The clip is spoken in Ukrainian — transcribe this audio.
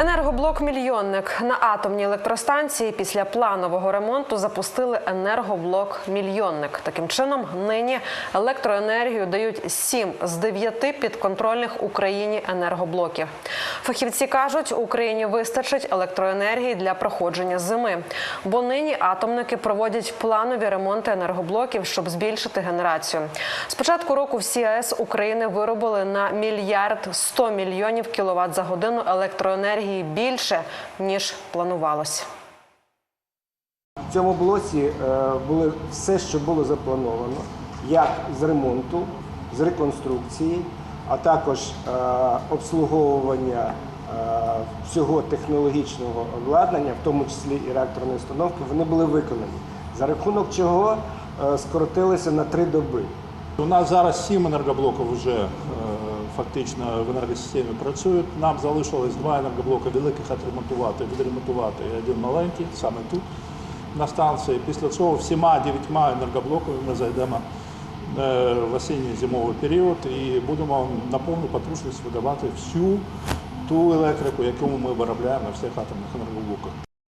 Енергоблок Мільйонник на атомній електростанції після планового ремонту запустили енергоблок Мільйонник. Таким чином, нині електроенергію дають 7 з 9 підконтрольних Україні енергоблоків. Фахівці кажуть, Україні вистачить електроенергії для проходження зими, бо нині атомники проводять планові ремонти енергоблоків, щоб збільшити генерацію. З початку року всі АЕС України виробили на мільярд 100 мільйонів кіловат за годину електроенергії більше ніж планувалось. В цьому блоці е, було все, що було заплановано, як з ремонту, з реконструкції, а також е, обслуговування е, всього технологічного обладнання, в тому числі і реакторної установки, вони були виконані. За рахунок чого скоротилися на три доби. У нас зараз сім енергоблоків вже е, фактично в енергосистемі працюють. Нам залишилось два енергоблоки великих відремонтувати, відремонтувати і один маленький, саме тут на станції. Після цього всіма дев'ятьма енергоблоками ми зайдемо е, в осінній зимовий період і будемо на повну потужність видавати всю ту електрику, яку ми виробляємо на всіх атомних енергоблоках.